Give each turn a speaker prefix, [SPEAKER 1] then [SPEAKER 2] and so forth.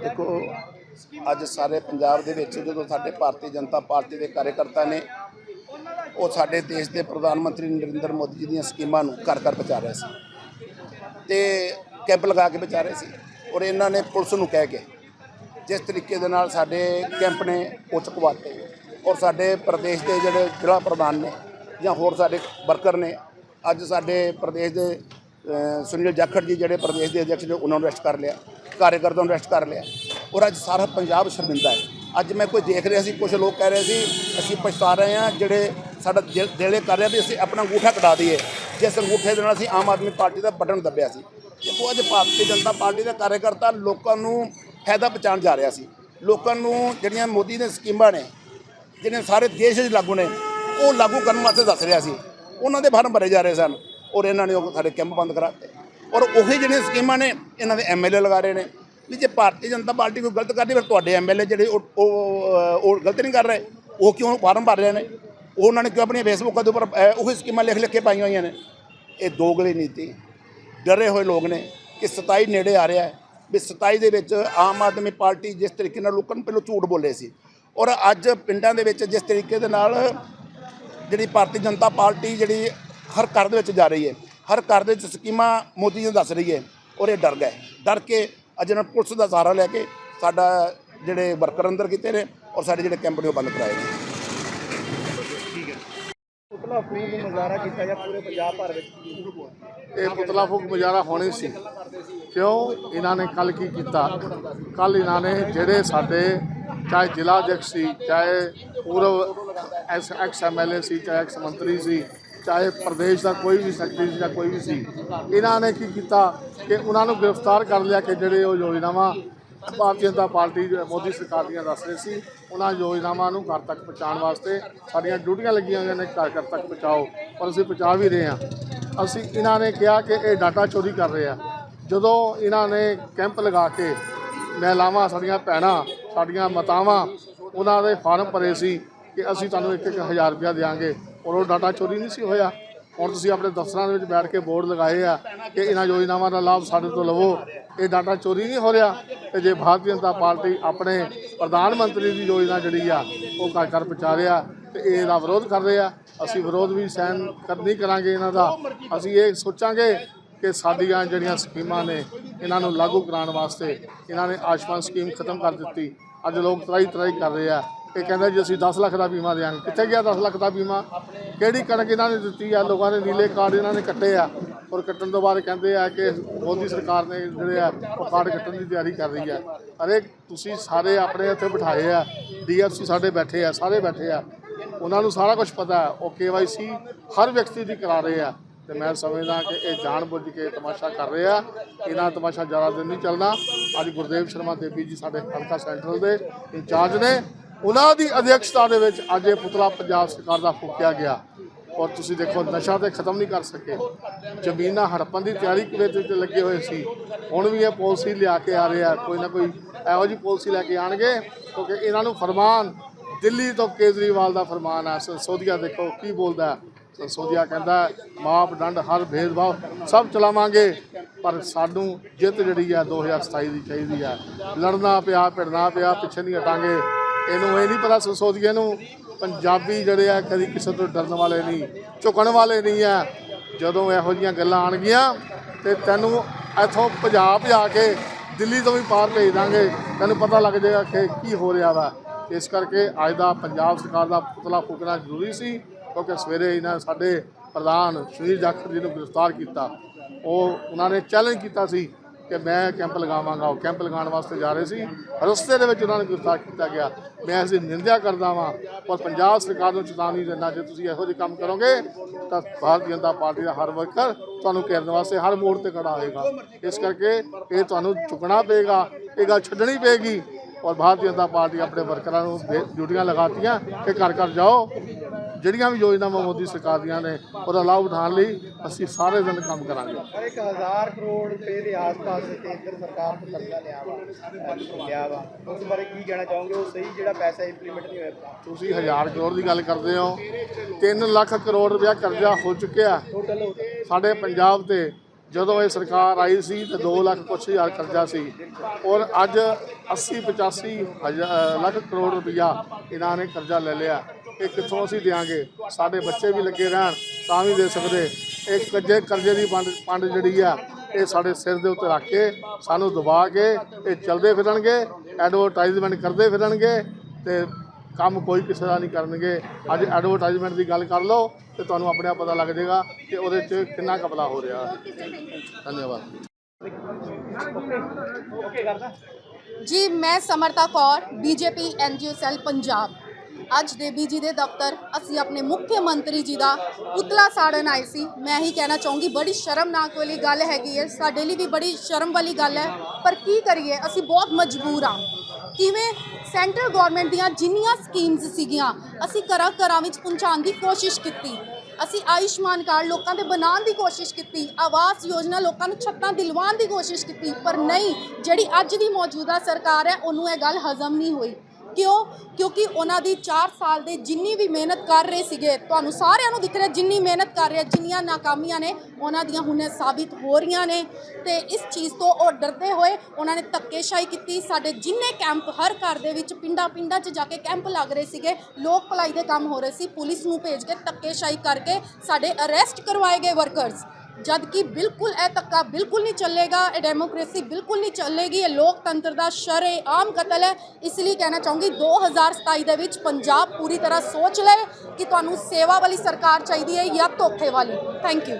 [SPEAKER 1] ਦੇਖੋ ਅੱਜ ਸਾਰੇ ਪੰਜਾਬ ਦੇ ਵਿੱਚ ਜਦੋਂ ਸਾਡੇ ਭਾਰਤੀ ਜਨਤਾ ਪਾਰਟੀ ਦੇ ਕਾਰਜਕਰਤਾ ਨੇ ਉਹ ਸਾਡੇ ਦੇਸ਼ ਦੇ ਪ੍ਰਧਾਨ ਮੰਤਰੀ ਨਰਿੰਦਰ ਮੋਦੀ ਜੀ ਦੀਆਂ ਸਕੀਮਾਂ ਨੂੰ ਘਰ ਘਰ ਪਹੁੰਚਾ ਰਹੇ ਸੀ ਤੇ ਕੈਂਪ ਲਗਾ ਕੇ ਪਹੁੰਚਾ ਰਹੇ ਸੀ ਔਰ ਇਹਨਾਂ ਨੇ ਪੁਲਿਸ ਨੂੰ ਕਹਿ ਕੇ ਜਿਸ ਤਰੀਕੇ ਦੇ ਨਾਲ ਸਾਡੇ ਕੈਂਪ ਨੇ ਉਹ ਚੁਕਵਾਤੇ ਔਰ ਸਾਡੇ ਪ੍ਰਦੇਸ਼ ਦੇ ਜਿਹੜੇ ਜ਼ਿਲ੍ਹਾ ਪ੍ਰਧਾਨ ਨੇ ਜਾਂ ਹੋਰ ਸਾਡੇ ਵਰਕਰ ਨੇ ਅੱਜ ਸਾਡੇ ਪ੍ਰਦੇਸ਼ ਦੇ ਸੁਨੀਲ ਜਾਖੜ ਜੀ ਜਿਹੜੇ ਪ੍ਰਦੇਸ਼ ਦੇ ਅਧਿਕਸ਼ ਨੇ, ਉਹਨਾਂ ਨੂੰ ਅਰੈਸਟ ਕਰ ਲਿਆ। ਕਾਰਜਕਰਤਾ ਨੂੰ ਅਰੈਸਟ ਕਰ ਲਿਆ। ਔਰ ਅੱਜ ਸਾਰਾ ਪੰਜਾਬ ਸ਼ਰਮਿੰਦਾ ਹੈ। ਅੱਜ ਮੈਂ ਕੋਈ ਦੇਖ ਰਿਹਾ ਸੀ ਕੁਝ ਲੋਕ ਕਹਿ ਰਹੇ ਸੀ, ਅਸੀਂ ਪਛਤਾ ਰਹੇ ਹਾਂ, ਜਿਹੜੇ ਸਾਡਾ ਦਿਲ, ਦਿਲੇ ਕਰ ਰਿਹਾ ਵੀ ਅਸੀਂ ਆਪਣਾ ਅੰਗੂਠਾ ਕਟਾ ਦਈਏ। ਜਿਸ ਅੰਗੂਠੇ ਦੇ ਨਾਲ ਅਸੀਂ ਆਮ ਆਦਮੀ ਪਾਰਟੀ ਦਾ ਬਟਨ ਦੱਬਿਆ ਸੀ। ਦੇਖੋ, ਅੱਜ ਭਾਰਤੀ ਜਨਤਾ ਪਾਰਟੀ ਦਾ ਕਾਰਜਕਰਤਾ ਲੋਕਾਂ ਨੂੰ ਫਾਇਦਾ ਪਹੁੰਚਾਉਣ ਜਾ ਰਿਹਾ ਸੀ। ਲੋਕਾਂ ਨੂੰ ਜਿਹੜੀਆਂ ਮੋਦੀ ਨੇ ਸਕੀਮਾਂ ਨੇ, ਜਿਹੜੀਆਂ ਸਾਰੇ ਦੇਸ਼ 'ਚ ਲਾਗੂ ਨੇ, ਉਹ ਲਾਗੂ ਕਰਨ ਵਾਸਤੇ ਦੱਸ ਰਿਹਾ ਸੀ। ਉਹਨਾਂ ਦੇ ਫਾਰਮ ਭਰੇ ਜਾ ਰਹੇ ਸਨ। ਔਰ ਇਹਨਾਂ ਨੇ ਉਹ ਸਾਡੇ ਕੈਂਪ ਬੰਦ ਕਰਾਤੇ ਔਰ ਉਹੀ ਜਿਹੜੀਆਂ ਸਕੀਮਾਂ ਨੇ, ਇਹਨਾਂ ਦੇ ਐਮਐਲਏ ਲਗਾ ਰਹੇ ਨੇ। ਵੀ ਜੇ ਭਾਰਤੀ ਜਨਤਾ ਪਾਰਟੀ ਕੋਈ ਗਲਤ ਕਰਦੀ, ਫਿਰ ਤੁਹਾਡੇ ਐਮਐਲਏ ਜਿਹੜੇ ਉਹ ਉਹ ਉਹ ਗਲਤ ਨਹੀਂ ਕਰ ਰਹੇ, ਉਹ ਕਿਉਂ ਫਾਰਮ ਭਰ ਰਹੇ ਨੇ? ਉਹ ਉਹਨਾਂ ਨੇ ਕਿਉਂ ਆਪਣੀਆਂ ਫੇਸਬੁੱਕਾਂ ਦੇ ਉੱਪਰ ਉਹੀ ਸਕੀਮਾਂ ਲਿਖ ਲਿਖ ਕੇ ਪਾਈਆਂ ਹੋਈਆਂ ਨੇ? ਇਹ ਦੋਗਲੀ ਨੀਤੀ। ਡਰੇ ਹੋਏ ਲੋਕ ਨੇ ਕਿ 27 ਨੇੜੇ ਆ ਰਿਹਾ ਹੈ, ਵੀ 27 ਦੇ ਵਿੱਚ ਆਮ ਆਦਮੀ ਪਾਰਟੀ ਜਿਸ ਤਰੀਕੇ ਨਾਲ ਲੋਕਾਂ ਨੂੰ ਪਹਿਲਾਂ ਝੂਠ ਬੋਲੇ ਸੀ। ਔਰ ਅੱਜ ਪਿੰਡਾਂ ਦੇ ਵਿੱਚ ਜਿਸ ਤਰੀਕੇ ਦੇ ਨਾਲ ਜਿਹੜੀ ਭਾਰਤੀ ਜਨਤਾ ਪਾਰਟੀ ਜਿਹੜੀ ਹਰ ਘਰ ਦੇ ਵਿੱਚ ਜਾ ਰਹੀ ਹੈ। ਹਰ ਘਰ ਦੇ ਵਿੱਚ ਸਕੀਮਾਂ ਮੋਦੀ ਜੀ ਦੱਸ ਰਹੀ ਹੈ ਔਰ ਇਹ ਡਰ ਗਏ ਡਰ ਕੇ ਅੱਜ ਇਹਨਾਂ ਪੁਲਿਸ ਦਾ ਸਹਾਰਾ ਲੈ ਕੇ ਸਾਡਾ ਜਿਹੜੇ ਵਰਕਰ ਅੰਦਰ ਕੀਤੇ ਨੇ ਔਰ ਸਾਡੇ ਜਿਹੜੇ ਕੈਂਪ ਨੇ ਉਹ ਬੰਦ ਕਰਾਏ ਨੇ।
[SPEAKER 2] ਪੁਤਲਾ ਫੂਕ ਨਜ਼ਾਰਾ ਕੀਤਾ ਜਾਂ ਪੂਰੇ ਪੰਜਾਬ ਭਰ ਵਿੱਚ?
[SPEAKER 3] ਇਹ ਪੁਤਲਾ ਫੂਕ ਮੁਜ਼ਾਹਰਾ ਹੋਣੀ ਸੀ। ਕਿਉਂ? ਇਹਨਾਂ ਨੇ ਕੱਲ ਕੀ ਕੀਤਾ? ਕੱਲ ਇਹਨਾਂ ਨੇ ਜਿਹੜੇ ਸਾਡੇ ਚਾਹੇ ਜ਼ਿਲ੍ਹਾ ਅਧਿਕਸ਼ ਸੀ ਚਾਹੇ ਪੂਰਵ ਐਸ ਐਕਸ ਐਮਐਲਏ ਸੀ ਚਾਹੇ ਐਕਸ ਮੰਤਰੀ ਸੀ ਚਾਹੇ ਪ੍ਰਦੇਸ਼ ਦਾ ਕੋਈ ਵੀ ਸੈਕਟਰੀ ਸੀ ਜਾਂ ਕੋਈ ਵੀ ਸੀ, ਇਹਨਾਂ ਨੇ ਕੀ ਕੀਤਾ ਕਿ ਉਹਨਾਂ ਨੂੰ ਗ੍ਰਿਫਤਾਰ ਕਰ ਲਿਆ ਕਿ ਜਿਹੜੇ ਉਹ ਯੋਜਨਾਵਾਂ ਭਾਰਤੀ ਜਨਤਾ ਪਾਰਟੀ ਮੋਦੀ ਸਰਕਾਰ ਦੀਆਂ ਦੱਸ ਰਹੇ ਸੀ, ਉਹਨਾਂ ਯੋਜਨਾਵਾਂ ਨੂੰ ਘਰ ਤੱਕ ਪਹੁੰਚਾਉਣ ਵਾਸਤੇ ਸਾਡੀਆਂ ਡਿਊਟੀਆਂ ਲੱਗੀਆਂ ਹੋਈਆਂ ਨੇ ਘਰ ਘਰ ਤੱਕ ਪਹੁੰਚਾਓ, ਪਰ ਅਸੀਂ ਪਹੁੰਚਾ ਵੀ ਰਹੇ ਹਾਂ। ਅਸੀਂ ਇਹਨਾਂ ਨੇ ਕਿਹਾ ਕਿ ਇਹ ਡਾਟਾ ਚੋਰੀ ਕਰ ਰਹੇ ਆ। ਜਦੋਂ ਇਹਨਾਂ ਨੇ ਕੈਂਪ ਲਗਾ ਕੇ ਮਹਿਲਾਵਾਂ, ਸਾਡੀਆਂ ਭੈਣਾਂ, ਸਾਡੀਆਂ ਮਾਤਾਵਾਂ, ਉਹਨਾਂ ਦੇ ਫਾਰਮ ਭਰੇ ਸੀ ਕਿ ਅਸੀਂ ਤੁਹਾਨੂੰ ਇੱਕ ਇੱਕ ਹਜ਼ਾਰ ਰੁਪਇਆ ਦੇਵਾਂਗੇ ਔਰ ਉਹ ਡਾਟਾ ਚੋਰੀ ਨਹੀਂ ਸੀ ਹੋਇਆ। ਹੁਣ ਤੁਸੀਂ ਆਪਣੇ ਦਫ਼ਤਰਾਂ ਦੇ ਵਿੱਚ ਬੈਠ ਕੇ ਬੋਰਡ ਲਗਾਏ ਆ ਕਿ ਇਹਨਾਂ ਯੋਜਨਾਵਾਂ ਦਾ ਲਾਭ ਸਾਡੇ ਤੋਂ ਲਵੋ। ਇਹ ਡਾਟਾ ਚੋਰੀ ਨਹੀਂ ਹੋ ਰਿਹਾ। ਤੇ ਜੇ ਭਾਰਤੀ ਜਨਤਾ ਪਾਰਟੀ ਆਪਣੇ ਪ੍ਰਧਾਨ ਮੰਤਰੀ ਦੀ ਯੋਜਨਾ ਜਿਹੜੀ ਆ, ਉਹ ਘਰ ਘਰ ਪਹੁੰਚਾ ਰਿਹਾ ਤੇ ਇਹਦਾ ਵਿਰੋਧ ਕਰ ਰਹੇ ਆ। ਅਸੀਂ ਵਿਰੋਧ ਵੀ ਸਹਿਨ ਕਰ ਨਹੀਂ ਕਰਾਂਗੇ ਇਹਨਾਂ ਦਾ। ਅਸੀਂ ਇਹ ਸੋਚਾਂਗੇ ਕਿ ਸਾਡੀਆਂ ਜਿਹੜੀਆਂ ਸਕੀਮਾਂ ਨੇ, ਇਹਨਾਂ ਨੂੰ ਲਾਗੂ ਕਰਾਉਣ ਵਾਸਤੇ ਇਹਨਾਂ ਨੇ ਆਯੁਸ਼ਮਾਨ ਸਕੀਮ ਖਤਮ ਕਰ ਦਿੱਤੀ। ਅੱਜ ਲੋਕ ਤਰਾਈ ਤਰਾਈ ਕਰ ਰਹੇ ਆ। ਇਹ ਕਹਿੰਦਾ ਜੀ, ਅਸੀਂ 10 ਲੱਖ ਦਾ ਬੀਮਾ ਦੇਵਾਂਗੇ ਕਿੱਥੇ ਗਿਆ 10 ਲੱਖ ਦਾ ਬੀਮਾ? ਕਿਹੜੀ ਕਣਕ ਇਹਨਾਂ ਨੇ ਦਿੱਤੀ ਆ? ਲੋਕਾਂ ਨੇ ਨੀਲੇ ਕਾਰਡ ਇਹਨਾਂ ਨੇ ਕੱਟੇ ਆ। ਔਰ ਕੱਟਣ ਤੋਂ ਬਾਅਦ ਕਹਿੰਦੇ ਆ ਕਿ ਮੋਦੀ ਸਰਕਾਰ ਨੇ ਜਿਹੜੇ ਆ, ਉਹ ਕਾਰਡ ਕੱਟਣ ਦੀ ਤਿਆਰੀ ਕਰ ਰਹੀ ਆ। ਅਰੇ, ਤੁਸੀਂ ਸਾਰੇ ਆਪਣੇ ਇੱਥੇ ਬਿਠਾਏ ਆ। ਡੀਐਫਸੀ ਸਾਡੇ ਬੈਠੇ ਆ, ਸਾਰੇ ਬੈਠੇ ਆ। ਉਹਨਾਂ ਨੂੰ ਸਾਰਾ ਕੁਝ ਪਤਾ ਹੈ ਉਹ ਕੇਵਾਈਸੀ ਹਰ ਵਿਅਕਤੀ ਦੀ ਕਰਾ ਰਹੇ ਆ। ਤੇ ਮੈਂ ਸਮਝਦਾ ਕਿ ਇਹ ਜਾਣਬੁੱਝ ਕੇ ਤਮਾਸ਼ਾ ਕਰ ਰਹੇ ਆ। ਇਹਨਾਂ ਤਮਾਸ਼ਾ ਜ਼ਿਆਦਾ ਦਿਨ ਨਹੀਂ ਚੱਲਣਾ। ਅੱਜ ਗੁਰਦੇਵ ਸ਼ਰਮਾ ਦੇਵੀ ਜੀ ਸਾਡੇ ਹਲਕਾ ਸੈਂਟਰਲ ਦੇ ਇੰਚਾਰਜ ਨੇ। ਉਹਨਾਂ ਦੀ ਅਧਿਕਸ਼ਤਾ ਦੇ ਵਿੱਚ ਅੱਜ ਇਹ ਪੁਤਲਾ ਪੰਜਾਬ ਸਰਕਾਰ ਦਾ ਫੂਕਿਆ ਗਿਆ। ਔਰ ਤੁਸੀਂ ਦੇਖੋ ਨਸ਼ਾ ਤੇ ਖਤਮ ਨਹੀਂ ਕਰ ਸਕੇ। ਜ਼ਮੀਨਾਂ ਹੜਪਣ ਦੀ ਤਿਆਰੀ ਵਿੱਚ ਵਿੱਚ ਲੱਗੇ ਹੋਏ ਸੀ? ਹੁਣ ਵੀ ਇਹ ਪਾਲਿਸੀ ਲਿਆ ਕੇ ਆ ਰਹੇ ਆ। ਕੋਈ ਨਾ ਕੋਈ ਇਹੋ ਜਿਹੀ ਪਾਲਿਸੀ ਲੈ ਕੇ ਆਣਗੇ ਕਿਉਂਕਿ ਇਹਨਾਂ ਨੂੰ ਫਰਮਾਨ ਦਿੱਲੀ ਤੋਂ ਕੇਜਰੀਵਾਲ ਦਾ ਫਰਮਾਨ ਹੈ ਸੰਸੋਧੀਆ ਦੇਖੋ ਕੀ ਬੋਲਦਾ ਹੈ। ਕਹਿੰਦਾ ਹੈ, ਮਾਪ ਦੰਡ ਹਰ ਭੇਦਭਾਵ ਸਭ ਚਲਾਵਾਂਗੇ ਪਰ ਸਾਨੂੰ ਜਿੱਤ ਜਿਹੜੀ ਆ 2027 ਦੀ ਚਾਹੀਦੀ ਆ। ਲੜਨਾ ਪਿਆ ਭਿੜਨਾ ਪਿਆ ਪਿੱਛੇ ਨਹੀਂ ਹਟਾਂਗੇ ਇਹਨੂੰ ਇਹ ਨਹੀਂ ਪਤਾ ਸੰਸੋਧੀਆ ਨੂੰ ਪੰਜਾਬੀ ਜਿਹੜੇ ਆ, ਕਦੀ ਕਿਸੇ ਤੋਂ ਡਰਨ ਵਾਲੇ ਨਹੀਂ, ਝੁਕਣ ਵਾਲੇ ਨਹੀਂ ਆ। ਜਦੋਂ ਇਹੋ ਜੀਆਂ ਗੱਲਾਂ ਆਣਗੀਆਂ ਤੇ ਤੈਨੂੰ ਇੱਥੋਂ ਪੰਜਾਬ ਜਾ ਕੇ ਦਿੱਲੀ ਤੋਂ ਵੀ ਪਾਰ ਭੇਜ ਦਾਂਗੇ। ਤੈਨੂੰ ਪਤਾ ਲੱਗ ਜਾਏਗਾ ਕਿ ਕੀ ਹੋ ਰਿਹਾ ਵਾ। ਇਸ ਕਰਕੇ ਅੱਜ ਦਾ ਪੰਜਾਬ ਸਰਕਾਰ ਦਾ ਪੁਤਲਾ ਫੂਕਣਾ ਜ਼ਰੂਰੀ ਸੀ, ਕਿਉਂਕਿ ਸਵੇਰੇ ਇਹਨਾਂ ਸਾਡੇ ਪ੍ਰਧਾਨ ਸੁਨੀਲ ਜਾਖੜ ਜੀ ਨੂੰ ਗ੍ਰਿਫਤਾਰ ਕੀਤਾ। ਉਹ, ਉਹਨਾਂ ਨੇ ਚੈਲੰਜ ਕੀਤਾ ਸੀ ਕਿ ਮੈਂ ਕੈਂਪ ਲਗਾਵਾਂਗਾ, ਉਹ ਕੈਂਪ ਲਗਾਉਣ ਵਾਸਤੇ ਜਾ ਰਹੇ ਸੀ। ਰਸਤੇ ਦੇ ਵਿੱਚ ਉਹਨਾਂ ਨੂੰ ਗ੍ਰਿਫਤਾਰ ਕੀਤਾ ਗਿਆ। ਮੈਂ ਇਸ ਦੀ ਨਿੰਦਿਆ ਕਰਦਾ ਵਾਂ, ਪਰ ਪੰਜਾਬ ਸਰਕਾਰ ਨੂੰ ਚੇਤਾਵਨੀ ਦਿੰਦਾ, ਜੇ ਤੁਸੀਂ ਇਹੋ ਜਿਹੇ ਕੰਮ ਕਰੋਗੇ, ਤਾਂ ਭਾਰਤੀ ਜਨਤਾ ਪਾਰਟੀ ਦਾ ਹਰ ਵਰਕਰ ਤੁਹਾਨੂੰ ਘੇਰਨ ਵਾਸਤੇ ਹਰ ਮੋੜ ਤੇ ਖੜਾ ਹੋਏਗਾ। ਇਸ ਕਰਕੇ ਇਹ ਤੁਹਾਨੂੰ ਚੁੱਕਣਾ ਪਏਗਾ, ਇਹ ਗੱਲ ਛੱਡਣੀ ਪਏਗੀ। ਔਰ ਭਾਰਤੀ ਜਨਤਾ ਪਾਰਟੀ ਆਪਣੇ ਵਰਕਰਾਂ ਨੂੰ ਦੇ- ਡਿਊਟੀਆਂ ਲਗਾਤੀਆਂ ਕਿ ਘਰ ਘਰ ਜਾਓ। ਜਿਹੜੀਆਂ ਵੀ ਯੋਜਨਾਵਾਂ ਮੋਦੀ ਸਰਕਾਰ ਦੀਆਂ ਨੇ ਉਹਦਾ ਲਾਭ ਉਠਾਉਣ ਲਈ ਅਸੀਂ ਸਾਰੇ ਦਿਨ ਕੰਮ ਕਰਾਂਗੇ।
[SPEAKER 2] ਪਰ ਇੱਕ ਹਜ਼ਾਰ ਕਰੋੜ ਰੁਪਏ ਦੇ ਆਸ-ਪਾਸ ਕੇਂਦਰ ਸਰਕਾਰ ਤੋਂ ਕਰਜ਼ਾ ਲਿਆ ਵਾ ਲਿਆ ਵਾ। ਉਸ ਬਾਰੇ ਕੀ ਕਹਿਣਾ ਚਾਹੋਗੇ? ਉਹ ਸਹੀ ਜਿਹੜਾ ਪੈਸਾ ਇੰਪਲੀਮੈਂਟ ਨਹੀਂ ਹੋਇਆ
[SPEAKER 3] ਤੁਸੀਂ ਹਜ਼ਾਰ ਕਰੋੜ ਦੀ ਗੱਲ ਕਰਦੇ ਹੋ। 3 ਲੱਖ ਕਰੋੜ ਰੁਪਇਆ ਕਰਜ਼ਾ ਹੋ ਚੁੱਕਿਆ। ਸਾਡੇ ਪੰਜਾਬ ਤੇ ਜਦੋਂ ਇਹ ਸਰਕਾਰ ਆਈ ਸੀ ਤੇ 2 ਲੱਖ ਕੁਛ ਹਜ਼ਾਰ ਕਰਜ਼ਾ ਸੀ। ਔਰ ਅੱਜ 80 85 ਹਜ਼ਾਰ ਲੱਖ ਕਰੋੜ ਰੁਪਈਆ ਇਹਨਾਂ ਨੇ ਕਰਜ਼ਾ ਲੈ ਲਿਆ। ਇਹ ਕਿੱਥੋਂ ਅਸੀਂ ਦੇਾਂਗੇ ਸਾਡੇ ਬੱਚੇ ਵੀ ਲੱਗੇ ਰਹਿਣ, ਤਾਂ ਵੀ ਦੇ ਸਕਦੇ। ਇਹ ਕਰਜ਼ੇ ਕਰਜ਼ੇ ਦੀ ਪੰਡ ਪੰਡ ਜਿਹੜੀ ਆ, ਇਹ ਸਾਡੇ ਸਿਰ ਦੇ ਉੱਤੇ ਰੱਖ ਕੇ ਸਾਨੂੰ ਦਬਾ ਕੇ ਇਹ ਚਲਦੇ ਫਿਰਨਗੇ ਐਡਵਰਟਾਈਜ਼ਮੈਂਟ ਕਰਦੇ ਫਿਰਨਗੇ ਤੇ ਕੰਮ ਕੋਈ ਕਿਸੇ ਦਾ ਨਹੀਂ ਕਰਨਗੇ। ਅੱਜ ਐਡਵਰਟਾਈਜ਼ਮੈਂਟ ਦੀ ਗੱਲ ਕਰ ਲਓ ਤੇ ਤੁਹਾਨੂੰ ਆਪਣੇ ਆਪ ਪਤਾ ਲੱਗ ਜਾਏਗਾ ਕਿ ਉਹਦੇ 'ਚ ਕਿੰਨਾ ਕਪਲਾ ਹੋ ਰਿਹਾ। ਧੰਨਵਾਦ।
[SPEAKER 4] ਜੀ, ਮੈਂ Samarta Kaur, BJP NGO cell, Punjab. ਅੱਜ ਦੇਬੀ ਜੀ ਦੇ ਦਫ਼ਤਰ ਅਸੀਂ ਆਪਣੇ ਮੁੱਖ ਮੰਤਰੀ ਜੀ ਦਾ ਪੁਤਲਾ ਸਾੜਨ ਆਏ ਸੀ। ਮੈਂ ਹੀ ਕਹਿਣਾ ਚਾਹੂੰਗੀ, ਬੜੀ ਸ਼ਰਮਨਾਕ ਵਾਲੀ ਗੱਲ ਹੈਗੀ ਹੈ। ਸਾਡੇ ਲਈ ਵੀ ਬੜੀ ਸ਼ਰਮ ਵਾਲੀ ਗੱਲ ਹੈ। ਪਰ ਕੀ ਕਰੀਏ, ਅਸੀਂ ਬਹੁਤ ਮਜਬੂਰ ਹਾਂ। ਕਿਵੇਂ ਸੈਂਟਰਲ ਗਵਰਨਮੈਂਟ ਦੀਆਂ ਜਿੰਨੀਆਂ ਸਕੀਮਸ ਸੀਗੀਆਂ, ਅਸੀਂ ਘਰਾਂ ਘਰਾਂ ਵਿੱਚ ਪਹੁੰਚਾਉਣ ਦੀ ਕੋਸ਼ਿਸ਼ ਕੀਤੀ। ਅਸੀਂ ਆਯੁਸ਼ਮਾਨ ਕਾਰਡ ਲੋਕਾਂ ਦੇ ਬਣਾਉਣ ਦੀ ਕੋਸ਼ਿਸ਼ ਕੀਤੀ, ਆਵਾਸ ਯੋਜਨਾ ਲੋਕਾਂ ਨੂੰ ਛੱਤਾਂ ਦਿਲਵਾਉਣ ਦੀ ਕੋਸ਼ਿਸ਼ ਕੀਤੀ, ਪਰ ਨਹੀਂ, ਜਿਹੜੀ ਅੱਜ ਦੀ ਮੌਜੂਦਾ ਸਰਕਾਰ ਹੈ, ਉਹਨੂੰ ਇਹ ਗੱਲ ਹਜ਼ਮ ਨਹੀਂ ਹੋਈ। ਕਿਉਂ? ਕਿਉਂਕਿ ਉਹਨਾਂ ਦੀ 4 ਸਾਲ ਦੇ ਜਿੰਨੀ ਵੀ ਮਿਹਨਤ ਕਰ ਰਹੇ ਸੀਗੇ, ਤੁਹਾਨੂੰ ਸਾਰਿਆਂ ਨੂੰ ਦਿਖ ਰਿਹਾ ਜਿੰਨੀ ਮਿਹਨਤ ਕਰ ਰਿਹਾ ਜਿੰਨੀਆਂ ਨਾਕਾਮੀਆਂ ਨੇ, ਉਹਨਾਂ ਦੀਆਂ ਹੁਣੇ ਸਾਬਿਤ ਹੋ ਰਹੀਆਂ ਨੇ। ਤੇ ਇਸ ਚੀਜ਼ ਤੋਂ ਉਹ ਡਰਦੇ ਹੋਏ ਉਹਨਾਂ ਨੇ ਧੱਕੇਸ਼ਾਹੀ ਕੀਤੀ। ਸਾਡੇ ਜਿੰਨੇ ਕੈਂਪ ਹਰ ਘਰ ਦੇ ਵਿੱਚ ਪਿੰਡਾਂ ਪਿੰਡਾਂ 'ਚ ਜਾ ਕੇ ਕੈਂਪ ਲੱਗ ਰਹੇ ਸੀਗੇ, ਲੋਕ ਭਲਾਈ ਦੇ ਕੰਮ ਹੋ ਰਹੇ ਸੀ, ਪੁਲਿਸ ਨੂੰ ਭੇਜ ਕੇ ਧੱਕੇਸ਼ਾਹੀ ਕਰਕੇ ਸਾਡੇ ਅਰੈਸਟ ਕਰਵਾਏ ਗਏ ਵਰਕਰਸ ਜਦ ਕਿ ਬਿਲਕੁਲ ਇਹ ਧੱਕਾ ਬਿਲਕੁਲ ਨਹੀਂ ਚੱਲੇਗਾ, ਇਹ ਡੈਮੋਕ੍ਰੇਸੀ ਬਿਲਕੁਲ ਨਹੀਂ ਚੱਲੇਗੀ, ਇਹ ਲੋਕਤੰਤਰ ਦਾ ਸ਼ਰੇਆਮ ਕਤਲ ਹੈ। ਇਸ ਲਈ ਕਹਿਣਾ ਚਾਹੂੰਗੀ 2027 ਦੇ ਵਿੱਚ ਪੰਜਾਬ ਪੂਰੀ ਤਰ੍ਹਾਂ ਸੋਚ ਲਏ ਕਿ ਤੁਹਾਨੂੰ ਸੇਵਾ ਵਾਲੀ ਸਰਕਾਰ ਚਾਹੀਦੀ ਹੈ ਜਾਂ ਧੋਖੇ ਵਾਲੀ ਥੈਂਕ ਯੂ